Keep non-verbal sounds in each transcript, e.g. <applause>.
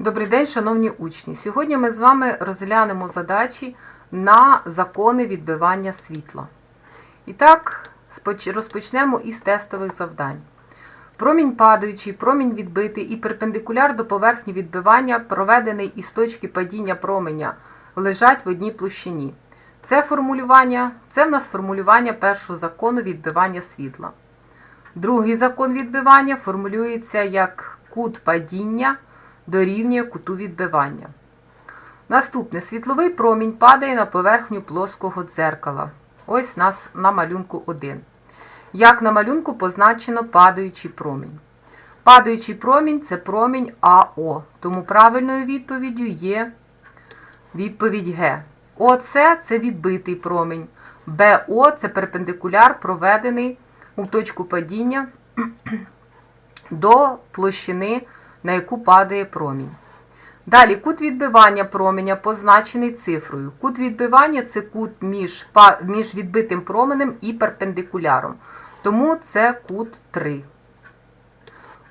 Добрий день, шановні учні! Сьогодні ми з вами розглянемо задачі на закони відбивання світла. І так, розпочнемо із тестових завдань. Промінь падаючий, промінь відбитий і перпендикуляр до поверхні відбивання, проведений із точки падіння променя, лежать в одній площині. Це формулювання, це в нас формулювання першого закону відбивання світла. Другий закон відбивання формулюється як кут падіння дорівнює куту відбивання. Наступне світловий промінь падає на поверхню плоского дзеркала. Ось нас на малюнку 1. Як на малюнку позначено падаючий промінь. Падаючий промінь це промінь АО. Тому правильною відповіддю є відповідь Г. ОЦ це відбитий промінь. БО це перпендикуляр, проведений у точку падіння <clears throat> до площини, на яку падає промінь. Далі кут відбивання променя позначений цифрою. Кут відбивання це кут між, між відбитим променем і перпендикуляром. Тому це кут 3.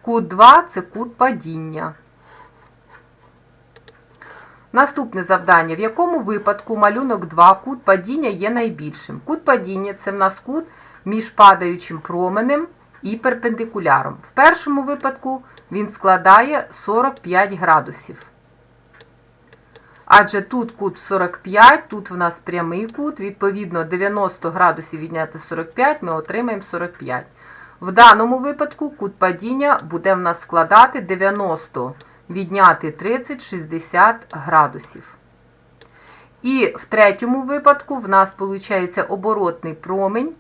Кут 2 це кут падіння. Наступне завдання. В якому випадку малюнок 2 кут падіння є найбільшим? Кут падіння це в нас кут між падаючим променем і перпендикуляром. В першому випадку він складає 45 градусів. Адже тут кут 45, тут в нас прямий кут, відповідно 90 градусів відняти 45, ми отримаємо 45. В даному випадку кут падіння буде в нас складати 90 відняти 30, 60 градусів. І в третьому випадку в нас виходить оборотний промінь,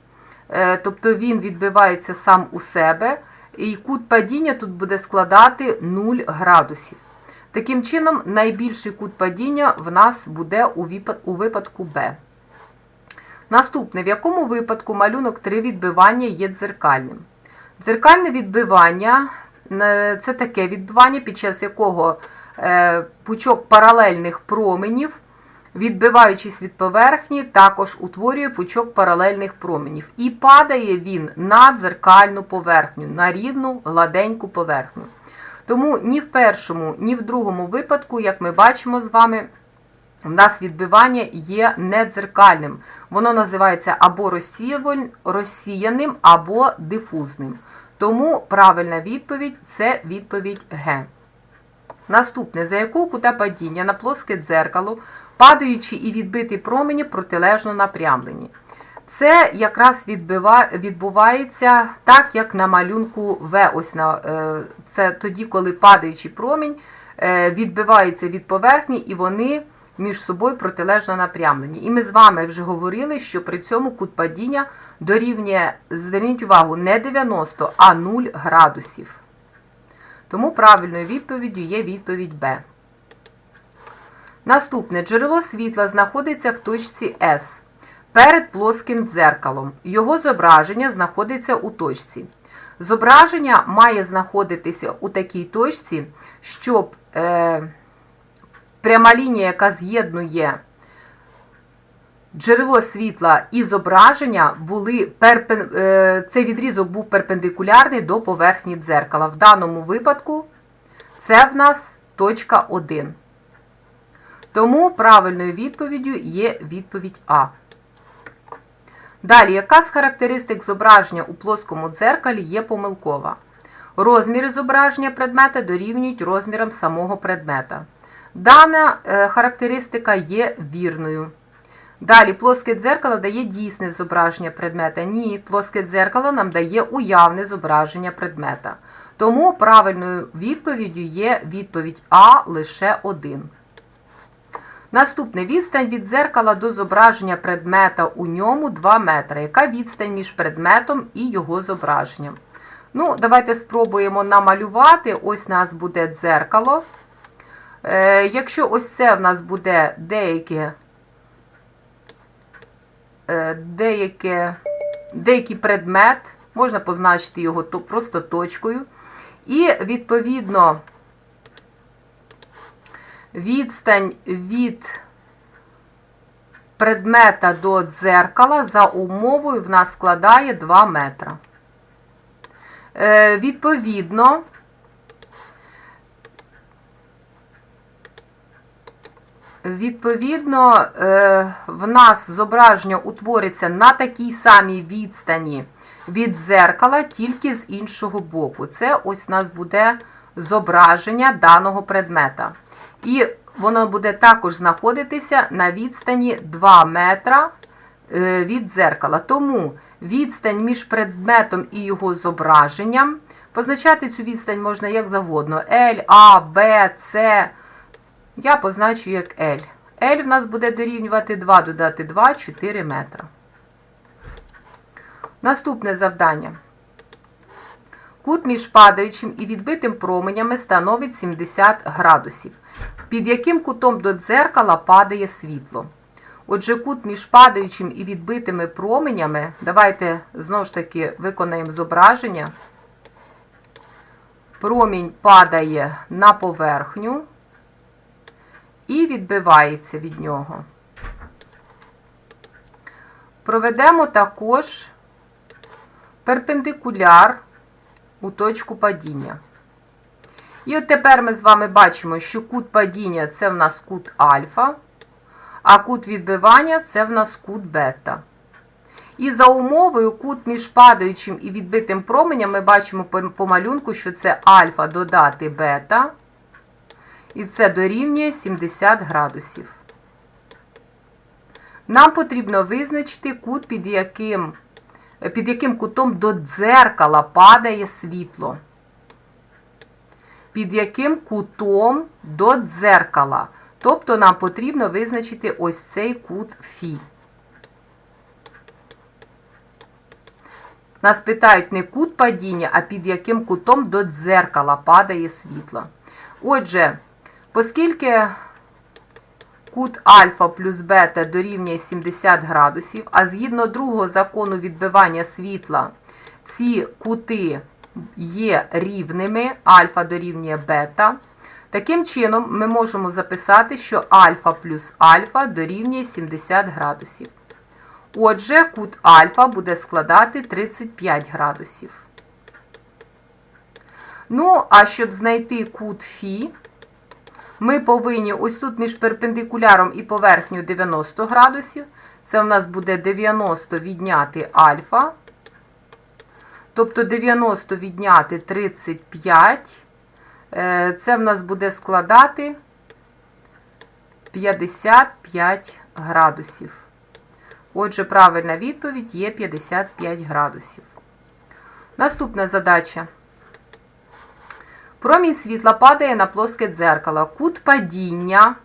тобто він відбивається сам у себе, і кут падіння тут буде складати 0 градусів. Таким чином, найбільший кут падіння в нас буде у випадку Б. Наступне, в якому випадку малюнок 3 відбивання є дзеркальним? Дзеркальне відбивання е, це таке відбивання, під час якого е, пучок паралельних променів, відбиваючись від поверхні, також утворює пучок паралельних променів. І падає він на дзеркальну поверхню, на рівну гладеньку поверхню. Тому ні в першому, ні в другому випадку, як ми бачимо з вами, в нас відбивання є недзеркальним. Воно називається або розсіяним, або дифузним. Тому правильна відповідь це відповідь Г. Наступне, за якого кута падіння на плоске дзеркало, падаючі і відбиті промені протилежно напрямлені. Це якраз відбувається так, як на малюнку В. Ось на, е, це тоді, коли падаючий промінь е, відбивається від поверхні, і вони між собою протилежно напрямлені. І ми з вами вже говорили, що при цьому кут падіння дорівнює, зверніть увагу, не 90, а 0 градусів. Тому правильною відповіддю є відповідь Б. Наступне джерело світла знаходиться в точці С перед плоским дзеркалом. Його зображення знаходиться у точці. Зображення має знаходитися у такій точці, щоб е, пряма лінія, яка з'єднує джерело світла і зображення, були перпен, е, цей відрізок був перпендикулярний до поверхні дзеркала. В даному випадку це в нас точка 1. Тому правильною відповіддю є відповідь А. Далі, яка з характеристик зображення у плоскому дзеркалі є помилкова? Розміри зображення предмета дорівнюють розмірам самого предмета. Дана е, характеристика є вірною. Далі, плоске дзеркало дає дійсне зображення предмета. Ні, плоске дзеркало нам дає уявне зображення предмета. Тому правильною відповіддю є відповідь А лише один. Наступне відстань від дзеркала до зображення предмета у ньому 2 метри. Яка відстань між предметом і його зображенням? Ну, давайте спробуємо намалювати. Ось у нас буде дзеркало. Е, якщо ось це в нас буде деяке, деяке, деякий предмет, можна позначити його просто точкою. І, відповідно, відстань від предмета до дзеркала за умовою в нас складає 2 метра. Е, відповідно, Відповідно, е, в нас зображення утвориться на такій самій відстані від дзеркала, тільки з іншого боку. Це ось у нас буде зображення даного предмета. І воно буде також знаходитися на відстані 2 метра е, від дзеркала. Тому відстань між предметом і його зображенням. Позначати цю відстань можна як завгодно. L, A, B, C. Я позначу як L. L в нас буде дорівнювати 2 додати 2, 4 метра. Наступне завдання. Кут між падаючим і відбитим променями становить 70 градусів. Під яким кутом до дзеркала падає світло? Отже, кут між падаючим і відбитими променями, давайте знову ж таки виконаємо зображення. Промінь падає на поверхню і відбивається від нього. Проведемо також перпендикуляр у точку падіння. І от тепер ми з вами бачимо, що кут падіння це в нас кут альфа, а кут відбивання це в нас кут бета. І за умовою кут між падаючим і відбитим променем ми бачимо по, малюнку, що це альфа додати бета. І це дорівнює 70 градусів. Нам потрібно визначити кут, під яким, під яким кутом до дзеркала падає світло. Під яким кутом до дзеркала. Тобто нам потрібно визначити ось цей кут Фі. Нас питають не кут падіння, а під яким кутом до дзеркала падає світло. Отже, оскільки кут альфа плюс бета дорівнює 70 градусів, а згідно другого закону відбивання світла, ці кути є рівними, альфа дорівнює бета. Таким чином, ми можемо записати, що альфа плюс альфа дорівнює 70 градусів. Отже, кут альфа буде складати 35 градусів. Ну, а щоб знайти кут Фі, ми повинні ось тут між перпендикуляром і поверхню 90 градусів. Це в нас буде 90 відняти альфа. Тобто 90 відняти 35. Е, це в нас буде складати 55 градусів. Отже, правильна відповідь є 55 градусів. Наступна задача. Промінь світла падає на плоске дзеркало. Кут падіння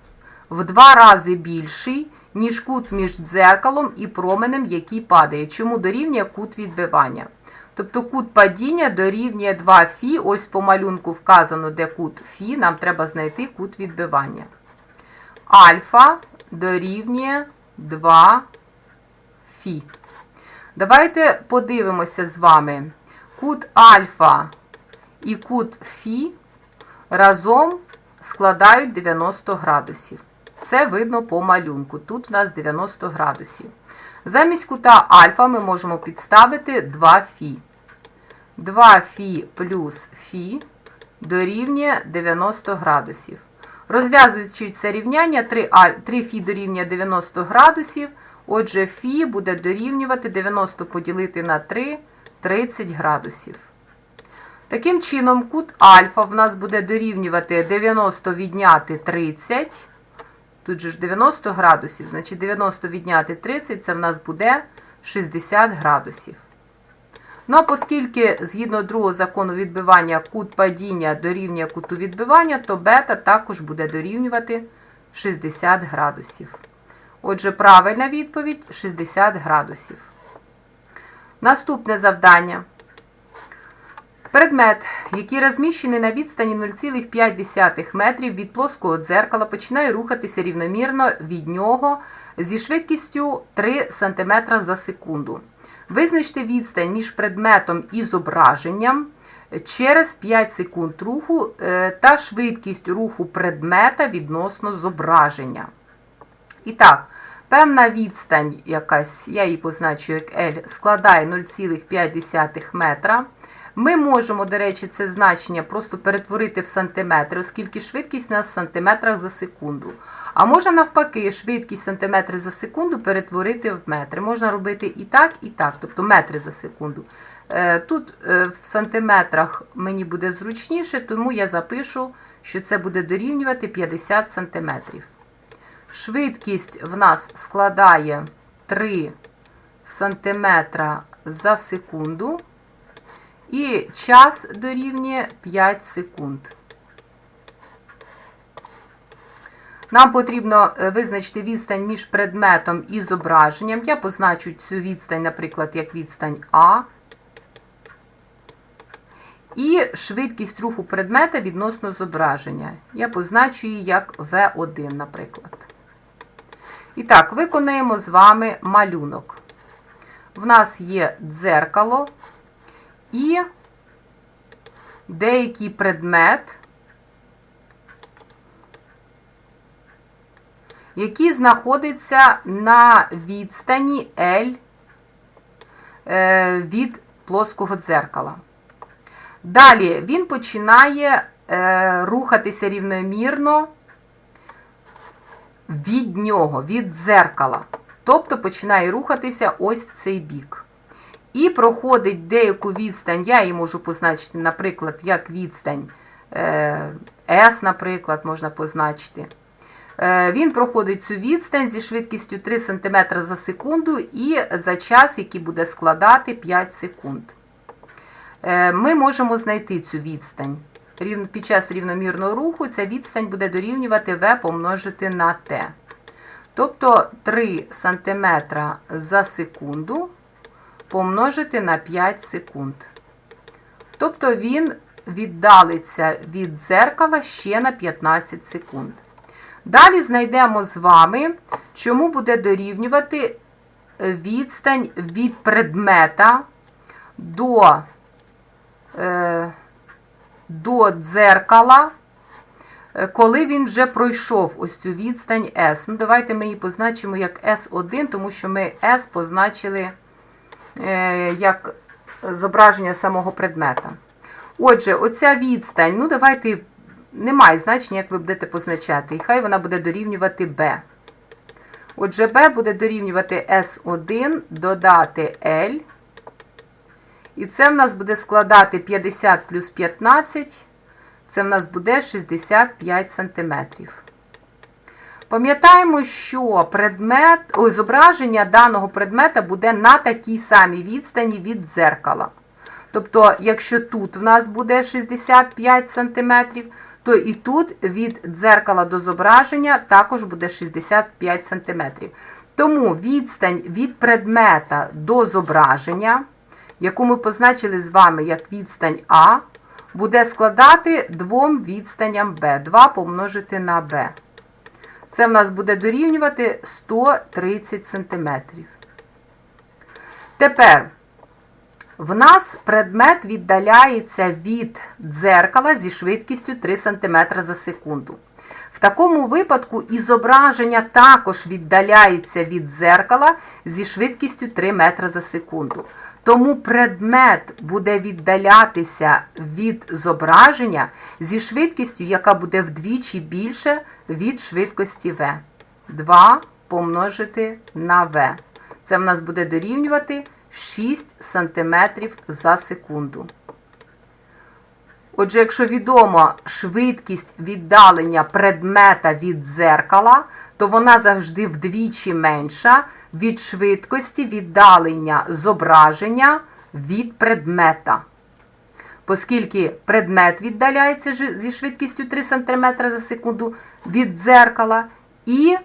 в два рази більший, ніж кут між дзеркалом і променем, який падає. Чому дорівнює кут відбивання? Тобто кут падіння дорівнює 2 фі. Ось по малюнку вказано, де кут фі, нам треба знайти кут відбивання. Альфа дорівнює 2 фі. Давайте подивимося з вами. Кут альфа і кут Фі разом складають 90 градусів. Це видно по малюнку. Тут в нас 90 градусів. Замість кута альфа ми можемо підставити 2 Фі. 2 Фі плюс Фі дорівнює 90 градусів. Розв'язуючи це рівняння, 3, 3 Фі дорівнює 90 градусів. Отже, Фі буде дорівнювати 90 поділити на 3 30 градусів. Таким чином, кут альфа в нас буде дорівнювати 90 відняти 30. Тут же ж 90 градусів, значить 90 відняти 30 це в нас буде 60 градусів. Ну, а оскільки, згідно другого закону відбивання, кут падіння дорівнює куту відбивання, то бета також буде дорівнювати 60 градусів. Отже, правильна відповідь 60 градусів. Наступне завдання. Предмет, який розміщений на відстані 0,5 метрів від плоского дзеркала, починає рухатися рівномірно від нього зі швидкістю 3 см за секунду. Визначте відстань між предметом і зображенням через 5 секунд руху е, та швидкість руху предмета відносно зображення. І так, певна відстань, якась, я її позначу як L, складає 0,5 метра. Ми можемо, до речі, це значення просто перетворити в сантиметри, оскільки швидкість в сантиметрах за секунду. А можна навпаки, швидкість сантиметри за секунду перетворити в метри. Можна робити і так, і так, тобто метри за секунду. Е, Тут е, в сантиметрах мені буде зручніше, тому я запишу, що це буде дорівнювати 50 сантиметрів. Швидкість в нас складає 3 сантиметра за секунду. І час дорівнює 5 секунд. Нам потрібно е, визначити відстань між предметом і зображенням. Я позначу цю відстань, наприклад, як відстань А. І швидкість руху предмета відносно зображення. Я позначу її як V1, наприклад. І так, виконаємо з вами малюнок. В нас є дзеркало і деякий предмет, який знаходиться на відстані L е, від плоского дзеркала. Далі він починає е, рухатися рівномірно від нього, від дзеркала. Тобто починає рухатися ось в цей бік. І проходить деяку відстань, я її можу позначити, наприклад, як відстань е, S, наприклад, можна позначити. Е, Він проходить цю відстань зі швидкістю 3 см за секунду і за час, який буде складати 5 секунд. Е, Ми можемо знайти цю відстань. Під час рівномірного руху ця відстань буде дорівнювати V помножити на T. Тобто 3 см за секунду помножити на 5 секунд. Тобто він віддалиться від дзеркала ще на 15 секунд. Далі знайдемо з вами, чому буде дорівнювати відстань від предмета до, е, до дзеркала, е, коли він вже пройшов ось цю відстань S. Ну, Давайте ми її позначимо як S1, тому що ми S позначили е, як зображення самого предмета. Отже, оця відстань, ну давайте, немає значення, як ви будете позначати, і хай вона буде дорівнювати B. Отже, B буде дорівнювати S1 додати L. І це в нас буде складати 50 плюс 15, це в нас буде 65 см. Пам'ятаємо, що предмет, ой, зображення даного предмета буде на такій самій відстані від дзеркала. Тобто, якщо тут в нас буде 65 см, то і тут від дзеркала до зображення також буде 65 см. Тому відстань від предмета до зображення, яку ми позначили з вами як відстань А, буде складати двом відстаням Б. 2 помножити на Б. Це в нас буде дорівнювати 130 см. Тепер в нас предмет віддаляється від дзеркала зі швидкістю 3 см за секунду. В такому випадку і зображення також віддаляється від дзеркала зі швидкістю 3 метри за секунду. Тому предмет буде віддалятися від зображення зі швидкістю, яка буде вдвічі більше від швидкості v. 2 помножити на v. Це в нас буде дорівнювати 6 см за секунду. Отже, якщо відомо швидкість віддалення предмета від дзеркала, то вона завжди вдвічі менша від швидкості віддалення зображення від предмета. Оскільки предмет віддаляється зі швидкістю 3 см за секунду від дзеркала, і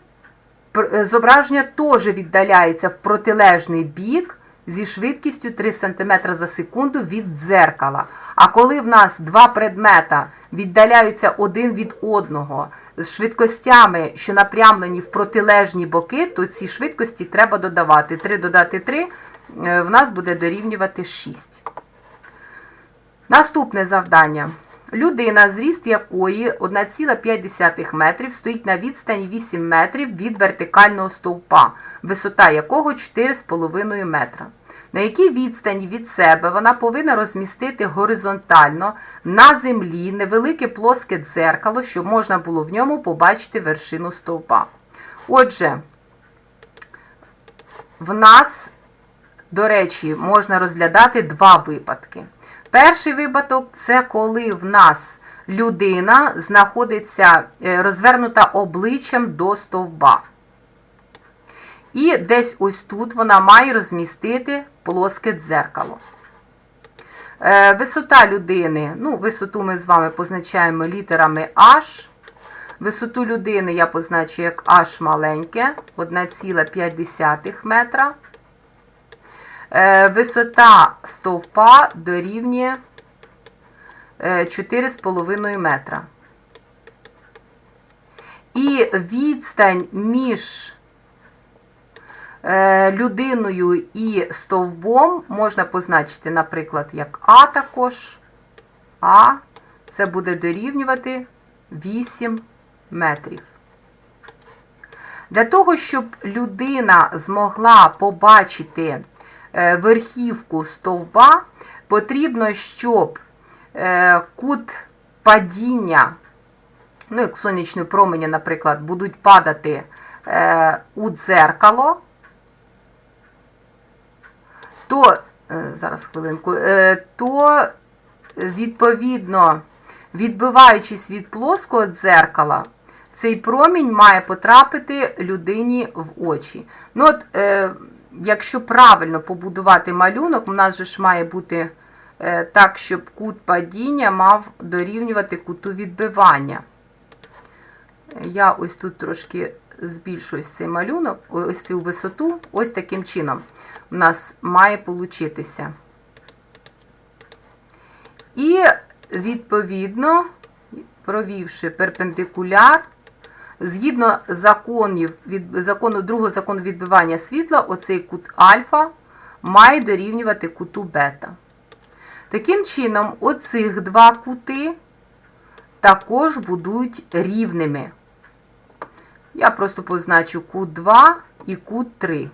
зображення теж віддаляється в протилежний бік зі швидкістю 3 см за секунду від дзеркала. А коли в нас два предмета віддаляються один від одного з швидкостями, що напрямлені в протилежні боки, то ці швидкості треба додавати. 3 додати 3 е, в нас буде дорівнювати 6. Наступне завдання. Людина, зріст якої 1,5 метрів стоїть на відстані 8 метрів від вертикального стовпа, висота якого 4,5 метра. На якій відстані від себе вона повинна розмістити горизонтально на землі невелике плоске дзеркало, щоб можна було в ньому побачити вершину стовпа. Отже, в нас, до речі, можна розглядати два випадки. Перший випадок це коли в нас людина знаходиться е, розвернута обличчям до стовба. І десь ось тут вона має розмістити плоске дзеркало. Е, Висота людини, ну, висоту ми з вами позначаємо літерами H. Висоту людини я позначу як H маленьке, 1,5 метра. Е, Висота стовпа дорівнює е, 4,5 метра. І відстань між е, людиною і стовбом можна позначити, наприклад, як А також. А це буде дорівнювати 8 метрів. Для того, щоб людина змогла побачити е, верхівку стовба, потрібно, щоб е, кут падіння, ну, як сонячні промені, наприклад, будуть падати е, у дзеркало, то, е, зараз хвилинку, е, то відповідно, відбиваючись від плоского дзеркала, цей промінь має потрапити людині в очі. Ну от, е, Якщо правильно побудувати малюнок, у нас же ж має бути е, так, щоб кут падіння мав дорівнювати куту відбивання. Я ось тут трошки збільшу ось цей малюнок, ось цю висоту, ось таким чином у нас має получитися. І, відповідно, провівши перпендикуляр, згідно законів, від, закону другого закону відбивання світла, оцей кут альфа має дорівнювати куту бета. Таким чином, оцих два кути також будуть рівними. Я просто позначу кут 2 і кут 3.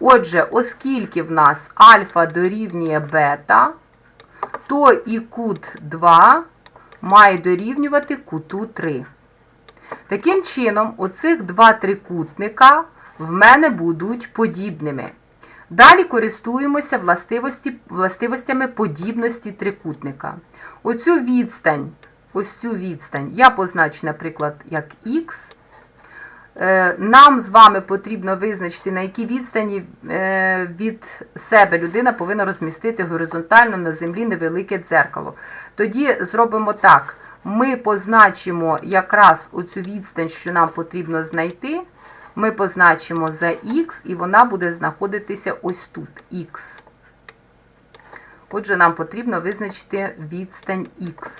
Отже, оскільки в нас альфа дорівнює бета, то і кут 2 має дорівнювати куту 3. Таким чином, оцих два трикутника в мене будуть подібними. Далі користуємося властивості, властивостями подібності трикутника. Оцю відстань, ось цю відстань я позначу, наприклад, як х. Е, Нам з вами потрібно визначити, на якій відстані е, від себе людина повинна розмістити горизонтально на землі невелике дзеркало. Тоді зробимо так. Ми позначимо якраз оцю відстань, що нам потрібно знайти. Ми позначимо за х, і вона буде знаходитися ось тут, х. Отже, нам потрібно визначити відстань х.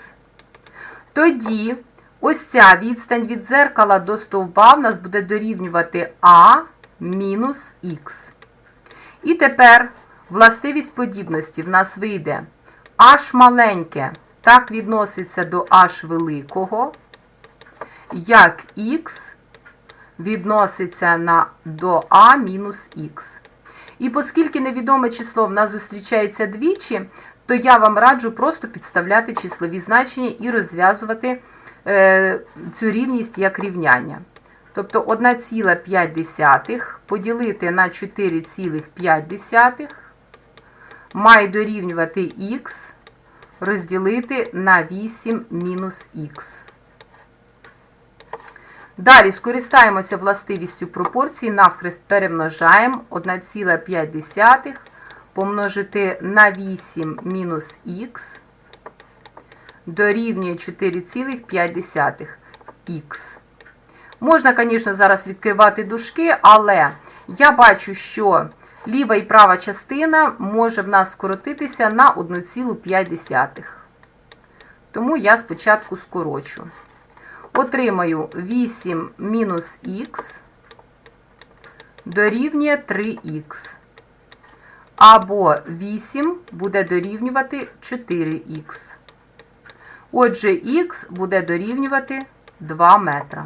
Тоді. Ось ця відстань від дзеркала до стовба в нас буде дорівнювати А мінус Х. І тепер властивість подібності в нас вийде H маленьке так відноситься до H великого, як Х відноситься на, до А мінус Х. І оскільки невідоме число в нас зустрічається двічі, то я вам раджу просто підставляти числові значення і розв'язувати цю рівність як рівняння. Тобто 1,5 поділити на 4,5 має дорівнювати х розділити на 8 мінус х. Далі скористаємося властивістю пропорції, навхрест перемножаємо 1,5 помножити на 8 мінус х дорівнює 4,5х. Можна, звісно, зараз відкривати дужки, але я бачу, що ліва і права частина може в нас скоротитися на 1,5. Тому я спочатку скорочу. Отримаю 8 мінус х дорівнює 3х. Або 8 буде дорівнювати 4х. Отже, х буде дорівнювати 2 метра.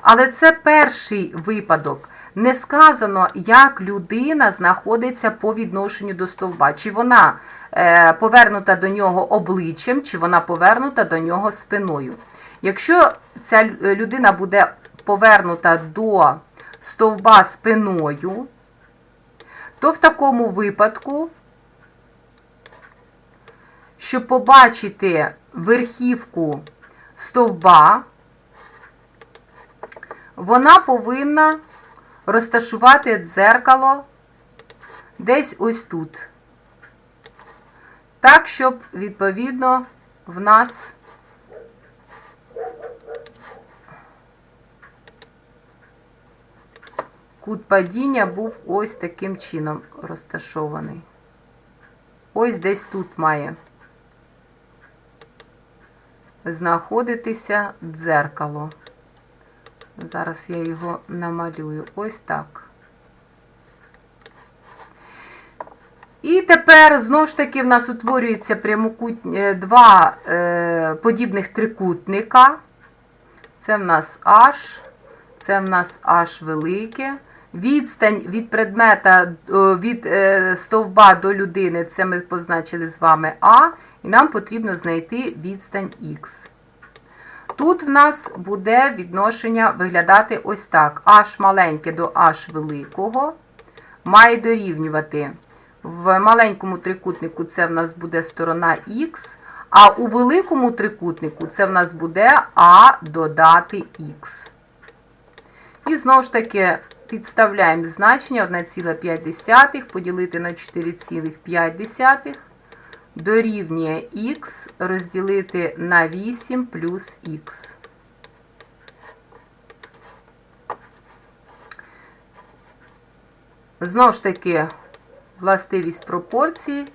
Але це перший випадок. Не сказано, як людина знаходиться по відношенню до стовба. Чи вона е, повернута до нього обличчям, чи вона повернута до нього спиною. Якщо ця е, людина буде повернута до стовба спиною, то в такому випадку, щоб побачити верхівку стовба, вона повинна розташувати дзеркало десь ось тут. Так, щоб, відповідно, в нас кут падіння був ось таким чином розташований. Ось десь тут має знаходитися дзеркало. Зараз я його намалюю. Ось так. І тепер знову ж таки в нас утворюється прямокут... е, два е, подібних трикутника. Це в нас H, це в нас H велике. Відстань від предмета від е, стовба до людини, це ми позначили з вами А, і нам потрібно знайти відстань Х. Тут в нас буде відношення виглядати ось так. H маленьке до H великого має дорівнювати. В маленькому трикутнику це в нас буде сторона Х, а у великому трикутнику це в нас буде А додати Х. І знову ж таки підставляємо значення 1,5 поділити на 4,5 дорівнює х розділити на 8 плюс х. Знову ж таки, властивість пропорції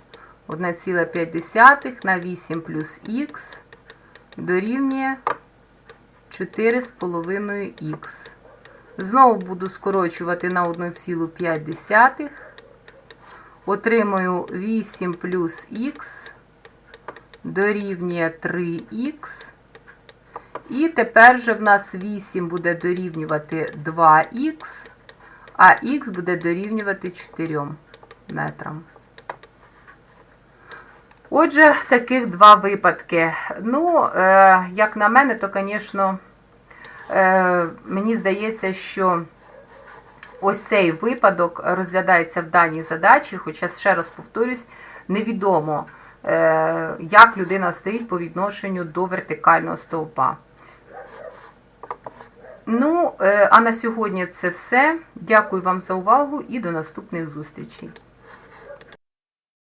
1,5 на 8 плюс х дорівнює 4,5х. Знову буду скорочувати на 1,5. Отримую 8 плюс х дорівнює 3х. І тепер же в нас 8 буде дорівнювати 2х, а х буде дорівнювати 4 метрам. Отже, таких два випадки. Ну, е, як на мене, то, звісно, мені здається, що ось цей випадок розглядається в даній задачі, хоча, ще раз повторюсь, невідомо, е, як людина стоїть по відношенню до вертикального стовпа. Ну, е, а на сьогодні це все. Дякую вам за увагу і до наступних зустрічей.